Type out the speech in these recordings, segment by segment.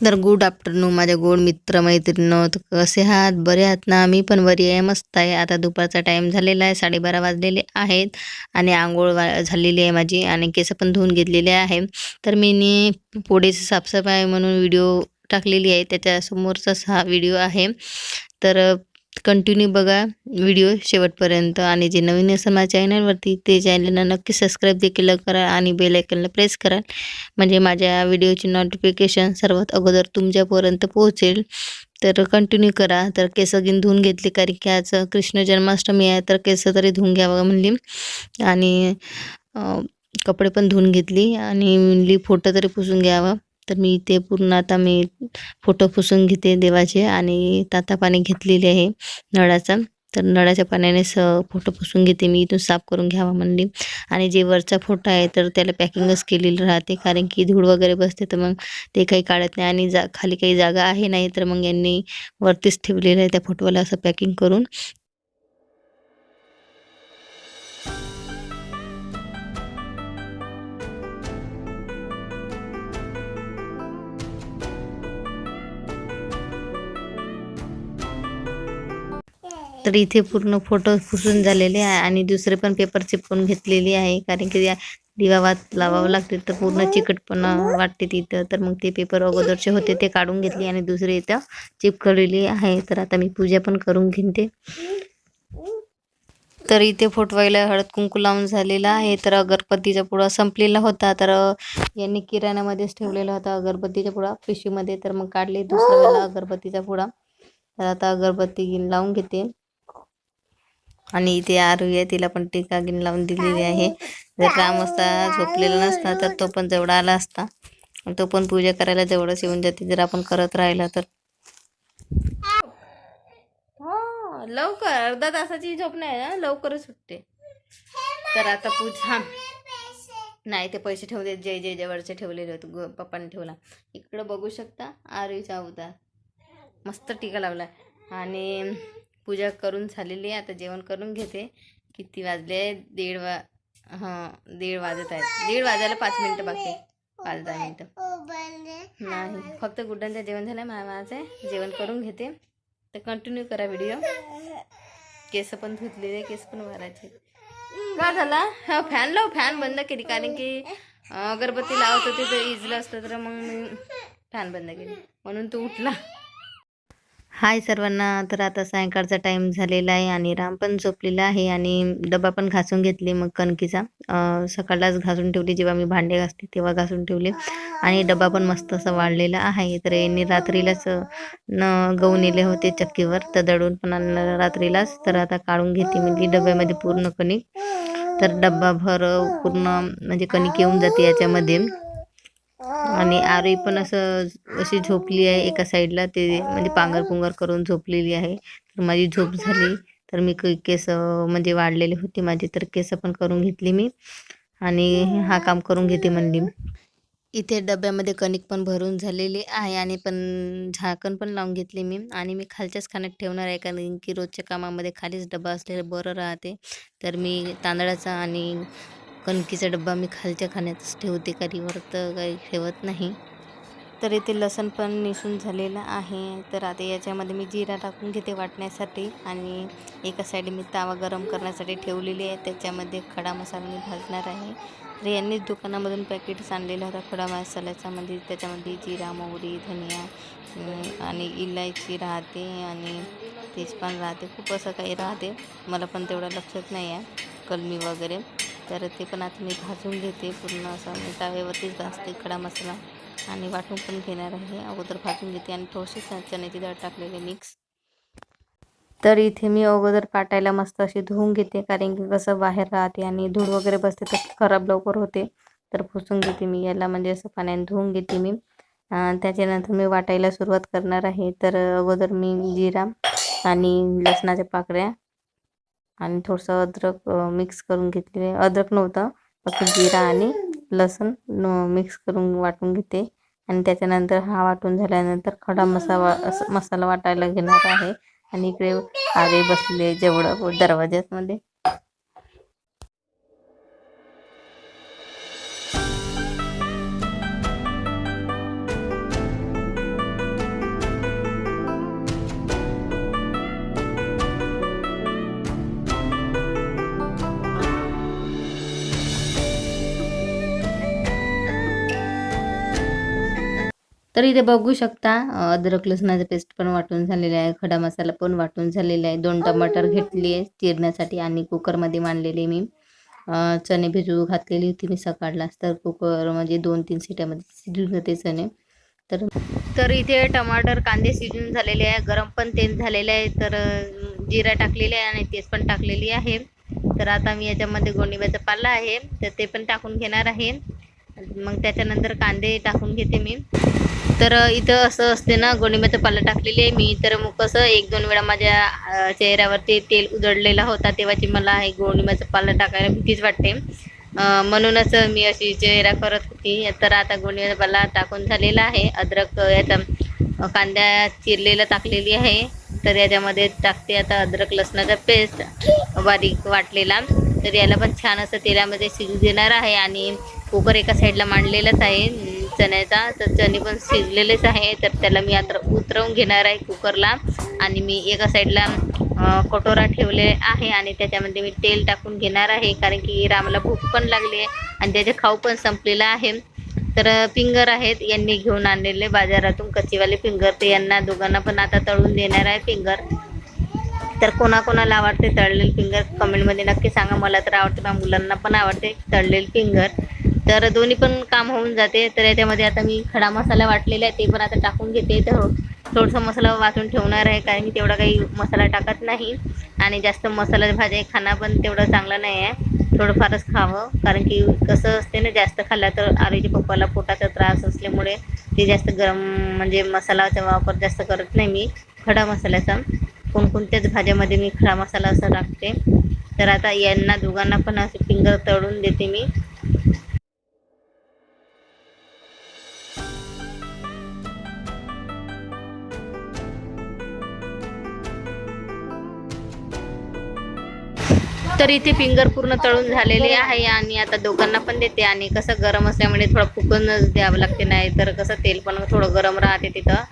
तर good afternoon माझ्या गोड मित्र मैत्रिणींनो तर कसे आहात? बरे आहात ना? मी पण बरी आहे मस्त आहे. आता दुपारचा टाईम झालेला आहे साडेबारा वाजलेले आहेत आणि आंघोळ वा झालेली आहे माझी आणि केस पण धुवून घेतलेले आहे. तर मी नी साफसफाई म्हणून व्हिडिओ टाकलेली आहे. त्याच्यासमोरचाच हा व्हिडिओ आहे. तर कंटिन्यू बघा व्हिडिओ शेवटपर्यंत. आणि जे नवीन असेल माझ्या चॅनलवरती ते चॅनलला नक्की सबस्क्राईब देखील करा आणि बेल आयकनला प्रेस करा. म्हणजे माझ्या व्हिडिओची नोटिफिकेशन सर्वात अगोदर तुमच्यापर्यंत पोहोचेल. तर कंटिन्यू करा. तर केस घेऊन धुवून घेतली कारण की आज कृष्ण जन्माष्टमी आहे तर केस तरी धुवून घ्यावं म्हणली. आणि कपडे पण धुवून घेतली आणि म्हणली फोटो तरी पुसून घ्यावा. तर मी ते पूर्ण आता मी फोटो पुसून घेते देवाचे आणि ताता पाणी घेतलेले आहे नळाचा. तर नळाच्या पाण्याने स फोटो पुसून घेते मी. इथून साफ करून घ्यावा म्हणली. आणि जे वरचा फोटो आहे तर त्याला पॅकिंगच केलेलं राहते. कारण की धूळ वगैरे बसते तर मग ते काही काढत नाही. आणि जा खाली काही जागा आहे नाही तर मग यांनी वरतीच ठेवलेलं आहे त्या फोटोला असं पॅकिंग करून. तर इथे पूर्ण फोटो पुसून झालेले आहे आणि दुसरे पण पेपर चिपकून घेतलेले आहे. कारण की दिवावात दिवा वात लावावं लागते तर पूर्ण चिकटपणा वाटते तिथं. तर मग ते पेपर अगोदरचे होते ते काढून घेतले आणि दुसरे इथं चिपकलेले आहे. तर आता मी पूजा पण करून घेते. तर इथे फोटवायला हळद कुंकू लावून झालेला आहे. तर अगरबत्तीचा पुडा संपलेला होता. तर यांनी किराण्यामध्येच ठेवलेला होता अगरबत्तीचा पुडा पिशवीमध्ये. तर मग काढले दुसरा वेळेला अगरबत्तीचा पुडा. तर आता अगरबत्ती लावून घेते. आणि इथे आरवी आहे तिला पण टीका गिन लावून दिलेली आहे. जर राम असता झोपलेला नसता तर तो पण जेवढा आला असता. तो पण पूजा करायला जेवढंच येऊन जाते. जर आपण करत राहिला तर. हो लवकर अर्धा तासाची झोप नाही ना? लवकरच सुटते. तर आता पूजा नाही ते पैसे ठेवले. जय जय जवळचे ठेवलेले होते. पप्पाने ठेवला. इकडं बघू शकता. आरवीचा अवतार. मस्त टीका लावला आणि पूजा करून झालेली आहे. आता जेवण करून घेते. किती वाजले? दीड वा हां दीड वाजत आहेत. दीड वाजायला पाच मिनटं बाकी पाच दहा मिनटं. नाही. फक्त गुड्डांचं जेवण झालं माझं जेवण करून घेते. तर कंटिन्यू करा व्हिडिओ केस पण धुतलेले केस पण भरायचे का झाला? हा फॅन लाव. फॅन बंद केली. कारण की अगरबत्ती लावत होती तर इजलं असतं तर मग मी फॅन बंद केली. म्हणून तो उठला. हाय सर्वांना. तर आता सायंकाळचा टाईम झालेला आहे आणि राम पण झोपलेला आहे आणि डबा पण घासून घेतली मग कणकीचा. सकाळलाच घासून ठेवली. जेव्हा मी भांडे घासते तेव्हा घासून ठेवले. आणि डबा पण मस्त असा वाढलेला आहे. तर यांनी रात्रीलाच न गहू नेले होते चक्कीवर. तर दळून पण आणलं रात्रीलाच. तर आता काढून घेते मी डब्यामध्ये पूर्ण कणिक. तर डब्बाभर पूर्ण म्हणजे कणिक येऊन जाते याच्यामध्ये. आणि आरई पण असं अशी झोपली आहे एका साईडला. ते म्हणजे पांगर पुंगर करून झोपलेली आहे. तर माझी झोप झाली. तर मी केस म्हणजे वाढलेले होते माझे. तर केस पण करून घेतली मी. आणि हा काम करून घेते म्हणली इथे डब्यामध्ये कणिक पण भरून झालेली आहे आणि पण झाकण पण लावून घेतली मी. आणि मी खालच्याच खाण्यात ठेवणार आहे. कारण की रोजच्या कामामध्ये खालीच डबा असलेलं बरं राहते. तर मी तांदळाचा आणि कणकीचा डब्बा मी खालच्या खाण्यातच ठेवते कधीवर तर काही ठेवत नाही. तर इथे लसण पण निसून झालेलं आहे. तर आता याच्यामध्ये मी जिरा टाकून घेते वाटण्यासाठी आणि एका साईड मी तावा गरम करण्यासाठी ठेवलेली आहे. त्याच्यामध्ये खडा मसाला मी भाजणार आहे. तर यांनीच दुकानामधून पॅकेट्स आणलेला होता खडा मसाल्याचा म्हणजे त्याच्यामध्ये जिरा मोहरी धनिया आणि इलायची राहते आणि तेजपान राहते. खूप असं काही राहते. मला पण तेवढं लक्षात नाही आहे कलमी वगैरे. तर ते पण आता मी भाजून घेते पूर्ण असं मी तव्यावरतीच भाजते खडा मसाला. आणि वाटून पण घेणार आहे. अगोदर भाजून घेते आणि थोडीशी चण्याची डाळ टाकलेली मिक्स तर इथे मी अगोदर पाटायला मस्त अशी धुवून घेते कारण की कसं बाहेर राहते आणि धूळ वगैरे बसते तर खराब लवकर होते. तर पुसून घेते मी याला म्हणजे असं पाण्याने धुवून घेते मी. त्याच्यानंतर मी वाटायला सुरुवात करणार आहे. तर अगोदर मी जिरा आणि लसणाच्या पाकळ्या आणि थोडंसं अद्रक मिक्स करून घेतले अद्रक नव्हतं फक्त जिरा आणि लसूण मिक्स करून वाटून घेते. आणि त्याच्यानंतर हा वाटून झाल्यानंतर खडा मसाला मसाला वाटायला घेणार आहे. आणि इकडे आले बसले जेवढं दरवाज्यामध्ये तर इथे बघू शकता. अद्रक लसणाचं पेस्ट पण वाटून झालेलं आहे. खडा मसाला पण वाटून झालेला आहे. दोन टमाटर घेतली आहे. चिरण्यासाठी आणि कुकरमध्ये मांडलेले मी. चणे भिजू घातलेली होती मी सकाळलाच तर कुकर म्हणजे दोन तीन सिट्यामध्ये शिजून जाते चणे. तर तर इथे टमाटर कांदे शिजून झालेले आहे. गरम पण तेल झालेले आहे. तर जिरा टाकलेले आहे आणि तेच पण टाकलेली आहे. तर आता मी याच्यामध्ये गोंडीबाचा पाला आहे. तर ते पण टाकून घेणार आहे. मग त्याच्यानंतर कांदे टाकून घेते मी. तर इथं असं असते ना गोंडीबाचा पालं टाकलेली आहे मी. तर मग कसं एक दोन वेळा माझ्या चेहऱ्यावरती तेल उजळलेला होता तेव्हाची मला हे गोंडीबाचा पालं टाकायला भीतीच वाटते. म्हणूनच मी अशी चेहरा करत होती. तर आता गोंडीबाचा पाला टाकून झालेला आहे. अद्रक याचा कांद्या चिरलेला टाकलेली आहे. तर याच्यामध्ये टाकते आता अद्रक लसणाचा पेस्ट बारीक वाटलेला. तर याला पण छान असं तेलामध्ये शिजू देणार आहे आणि कुकर एका साईडला मांडलेलाच आहे. चण्याचा तर चणे पण शिजलेलेच आहे. तर त्याला मी आता उतरवून घेणार आहे कुकरला. आणि मी एका साईडला कटोरा ठेवले आहे. आणि त्याच्यामध्ये मी तेल टाकून घेणार आहे. कारण की रामला भूक पण लागली आहे. आणि त्याचे खाऊ पण संपलेला आहे. तर फिंगर आहेत. यांनी घेऊन आणलेले. बाजारातून कच्चीवाले फिंगर. ते यांना दोघांना पण आता तळून देणार आहे फिंगर. तर कोणाकोणाला आवडते तळलेले फिंगर कमेंटमध्ये नक्की सांगा. मला तर आवडते. मुलांना पण आवडते तळलेले फिंगर. तर दोन्ही पण काम होऊन जाते. तर याच्यामध्ये आता मी खडा मसाला वाटलेला आहे ते पण आता टाकून घेते. तर थोडंसं मसाला वाटून ठेवणार आहे कारण की तेवढा काही मसाला टाकत नाही. आणि जास्त मसाला भाज्या खाणं पण तेवढं चांगलं नाही आहे. थोडंफारच खावं कारण की कसं असते ना जास्त खाल्लं तर आरोग्य पप्पाला पोटाचा त्रास असल्यामुळे ते जास्त गरम म्हणजे मसालाचा वापर जास्त करत नाही मी खडा मसाल्याचा. कोणकोणत्याच भाज्यामध्ये मी खडा मसाला असं टाकते. तर आता यांना दोघांना पण असं फिंगर तळून देते मी. तर इथे फिंगर पूर्ण तळून झालेले आहे आणि आता दोघांना पण देते आणि कसं गरम असल्यामुळे थोडं फुकूनच द्यावं लागते नाही तर कसं तेल पण थोडं गरम राहते तिथं.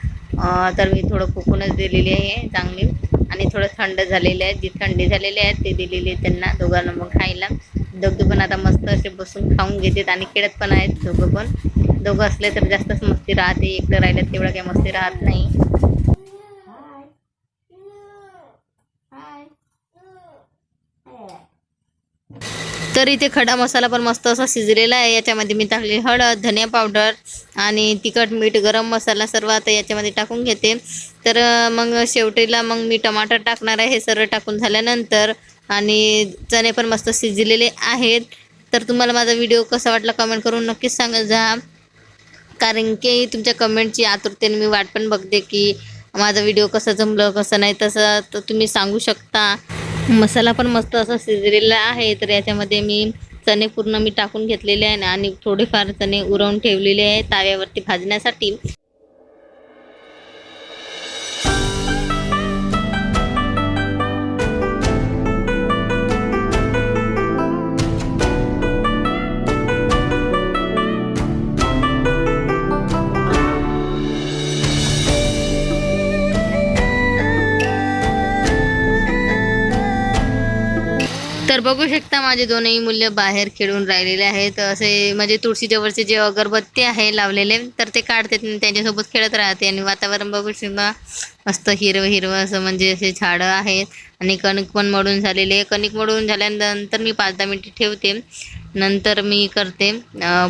तर मी थोडं फुकूनच दिलेली आहे चांगली. आणि थोडं थंड झालेले आहेत जी थंडी झालेली आहेत ते दिलेली आहेत त्यांना दोघांना मग खायला. दोघे पण आता मस्त असे बसून खाऊन घेतात आणि खेळत पण आहेत दोघं पण. दोघं असले तर जास्तच मस्ती राहते एकटं राहिलं तेवढं काही मस्ती राहत नाही. तर इथे खडा मसाला पण मस्त असा शिजलेला आहे. याच्यामध्ये मी टाकली हळद धनिया पावडर आणि तिखट मीठ गरम मसाला सर्व आता याच्यामध्ये टाकून घेते. तर मग शेवटीला मग मी टमाटर टाकणार आहे. हे सर्व टाकून झाल्यानंतर आणि चणे पण मस्त शिजलेले आहेत. तर तुम्हाला माझा व्हिडिओ कसा वाटला कमेंट करून नक्कीच सांगत जा. कारण की तुमच्या कमेंटची आतुरतेने मी वाट पण बघते की माझा व्हिडिओ कसं जमलं कसं नाही तसं तर तुम्ही सांगू शकता. मसाला पण मस्त असा शिजलेला आहे. तर याच्यामध्ये मी चणे पूर्ण मी टाकून घेतलेले आहे आणि थोडेफार चणे उरवून ठेवलेले आहे ताव्यावरती भाजण्यासाठी. बघू शकता माझे दोनही मूल्य बाहेर खेळून राहिलेले आहेत. असे म्हणजे तुळशीजवळचे जे अगरबत्ती आहे लावलेले तर ते काढते त्यांच्यासोबत खेळत राहते. आणि वातावरण बघू शकता मस्त हिरवं हिरवं असं म्हणजे असे झाडं आहेत. आणि कणिक पण मळून झालेले कणिक मळून झाल्यानंतर मी पाच दहा मिनिटे ठेवते. नंतर मी करते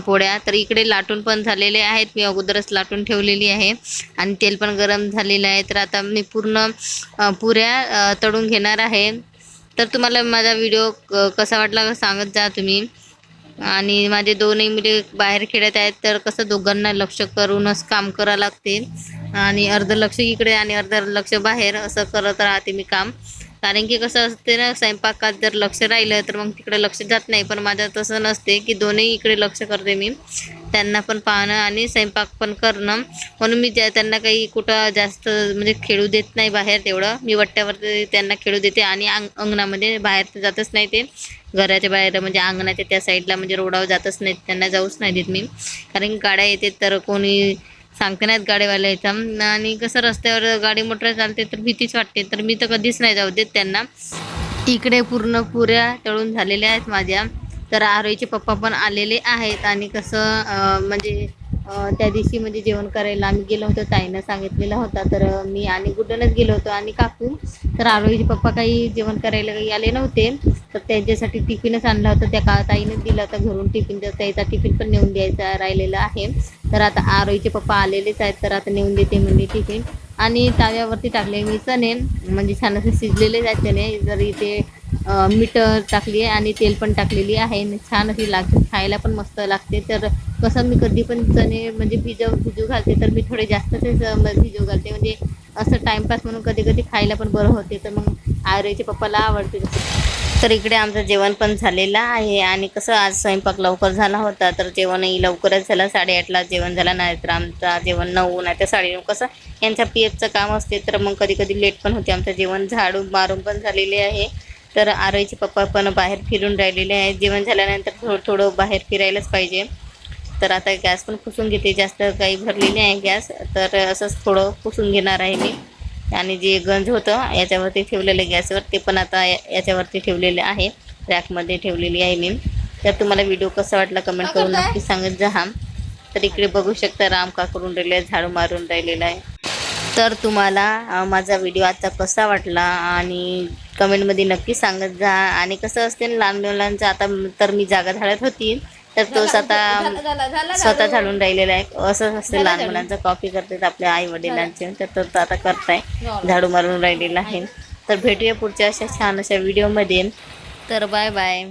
पोळ्या. तर इकडे लाटून पण झालेले आहेत. मी अगोदरच लाटून ठेवलेली आहे. आणि तेल पण गरम झालेलं आहे. तर आता मी पूर्ण पुऱ्या तळून घेणार आहे. तर तुम्हाला माझा व्हिडिओ क- कसा वाटला सांगत जा तुम्ही. आणि माझे दोनही मुले बाहेर खेळत आहेत तर कसं दोघांना लक्ष करूनच काम करावं लागते आणि अर्ध लक्ष इकडे आणि अर्ध लक्ष बाहेर असं करत राहते मी काम. कारण की कसं असते ना स्वयंपाकात जर लक्ष राहिलं तर मग तिकडे लक्ष जात नाही. पण माझं तसं नसते की दोन्ही इकडे लक्ष करते मी. त्यांना पण पाहणं आणि स्वयंपाक पण करणं. म्हणून मी ज्या त्यांना काही कुठं जास्त म्हणजे खेळू देत नाही बाहेर तेवढं. मी वट्ट्यावरती त्यांना खेळू देते आणि अंग अंगणामध्ये बाहेर तर जातच नाही ते. घराच्या बाहेर म्हणजे अंगणाच्या त्या साईडला म्हणजे रोडावर जातच नाहीत. त्यांना जाऊच नाही देत मी. कारण गाड्या येते तर कोणी सांगते नाहीत गाडीवाल्याचा आणि कसं रस्त्यावर गाडी मोटर चालते तर भीतीच वाटते. तर मी तर कधीच नाही जाऊ देत त्यांना. इकडे पूर्ण पुऱ्या तळून झालेल्या आहेत माझ्या. तर आरोईचे पप्पा पण आलेले आहेत आणि कसं म्हणजे त्या दिवशी म्हणजे जेवण करायला आम्ही गेलो होतो ताईनं सांगितलेला होता. तर मी आणि गुड्डनच गेलो होतो आणि काकू. तर आरोहीचे पप्पा काही जेवण करायला काही आले नव्हते. तर त्यांच्यासाठी टिफिनच आणला होता. त्या का ताईनं दिला होता घरून टिफिन. तर त्याचा टिफिन पण नेऊन द्यायचा राहिलेला आहे. तर आता आरोहीचे पप्पा आलेलेच आहेत. तर आता नेऊन देते म्हणजे टिफिन. आणि ताव्यावरती टाकले मी चणे. म्हणजे छान असे शिजलेलेच आहेत चणे. जर इथे मीठ टाकली आहे आणि तेल पण टाकलेली आहे आणि छान अशी लागते. खायला पण मस्त लागते. तर कसं मी कधी पण चणे म्हणजे भिजव भिजू घालते तर मी थोडे जास्तच भिजू घालते. म्हणजे असं टाइमपास म्हणून कधी कधी खायला पण बरं होते. तर मग आर्यच्या पप्पाला आवडते. तर इकडे आमचं जेवण पण झालेलं आहे आणि कसं आज स्वयंपाक लवकर झाला होता. तर जेवणही लवकरच झालं. साडेआठला जेवण झालं नाही तर आमचा जेवण नऊ नाही तर साडेनऊ. कसं यांच्या पी एफचं काम असते तर मग कधी कधी लेट पण होते. आमचं जेवण झाडून मारून पण झालेले आहे. तर आरोईचे पप्पा पण बाहेर फिरून राहिलेले आहे जेवण झाल्यानंतर थोडं थोडं बाहेर फिरायलाच पाहिजे. तर आता गॅस पण पुसून घेते. जास्त काही भरलेली आहे गॅस. तर असंच थोडं पुसून घेणार आहे मी. आणि जे गंज होतं याच्यावरती ठेवलेलं गॅसवर ते पण आता याच्यावरती ठेवलेले आहे. रॅकमध्ये ठेवलेली आहे मी. तर तुम्हाला व्हिडिओ कसा वाटला कमेंट करून नक्की सांगत जा. हा तर इकडे बघू शकता राम का करून राहिले आहे, झाडू मारून राहिलेला आहे. तर तुम्हाला माझा व्हिडिओ आजचा कसा वाटला आणि कमेंटमध्ये नक्की सांगत जा. आणि कसं असते ना लहान मुलांचं आता तर मी जागा झाडत होती. तर तोच आता स्वतः झाडून राहिलेला आहे. असंच असते लहान मुलांचं कॉपी करतात आपल्या आई वडिलांचे तर तो तो आता करताय. झाडू मारून राहिलेला आहे. तर भेटूया पुढच्या अशा छान अशा व्हिडिओमध्ये तर बाय बाय